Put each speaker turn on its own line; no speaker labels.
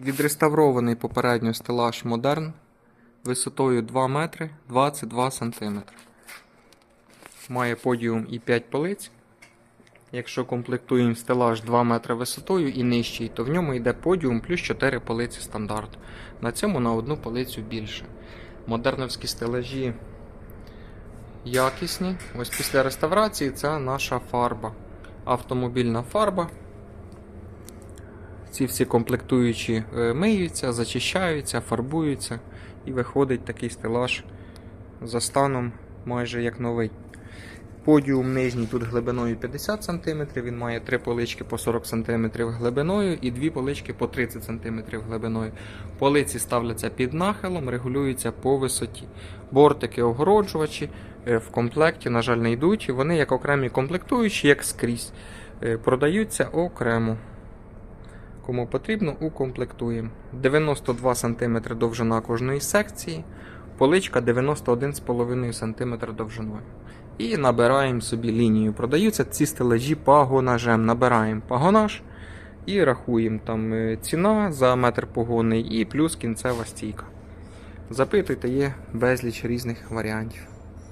Відреставрований попередньо стелаж Модерн висотою 2 метри 22 сантиметри. Має подіум і 5 полиць. Якщо комплектуємо стелаж 2 метри висотою і нижчий, то в ньому йде подіум плюс 4 полиці стандарт. На цьому на одну полицю більше. Модерновські стелажі якісні. Ось після реставрації це наша фарба. Автомобільна фарба. Ці всі комплектуючі е, миються, зачищаються, фарбуються і виходить такий стелаж за станом майже як новий. Подіум нижній тут глибиною 50 см, він має три полички по 40 см глибиною і дві полички по 30 см глибиною. Полиці ставляться під нахилом, регулюються по висоті. Бортики огороджувачі е, в комплекті, на жаль, не йдуть. Вони як окремі комплектуючі, як скрізь. Е, Продаються окремо. Кому потрібно, укомплектуємо. 92 см довжина кожної секції, поличка 91,5 см довжиною. І набираємо собі лінію. Продаються ці стелажі пагонажем. Набираємо пагонаж і рахуємо там е, ціна за метр погонний і плюс кінцева стійка. Запитуйте, є безліч різних варіантів.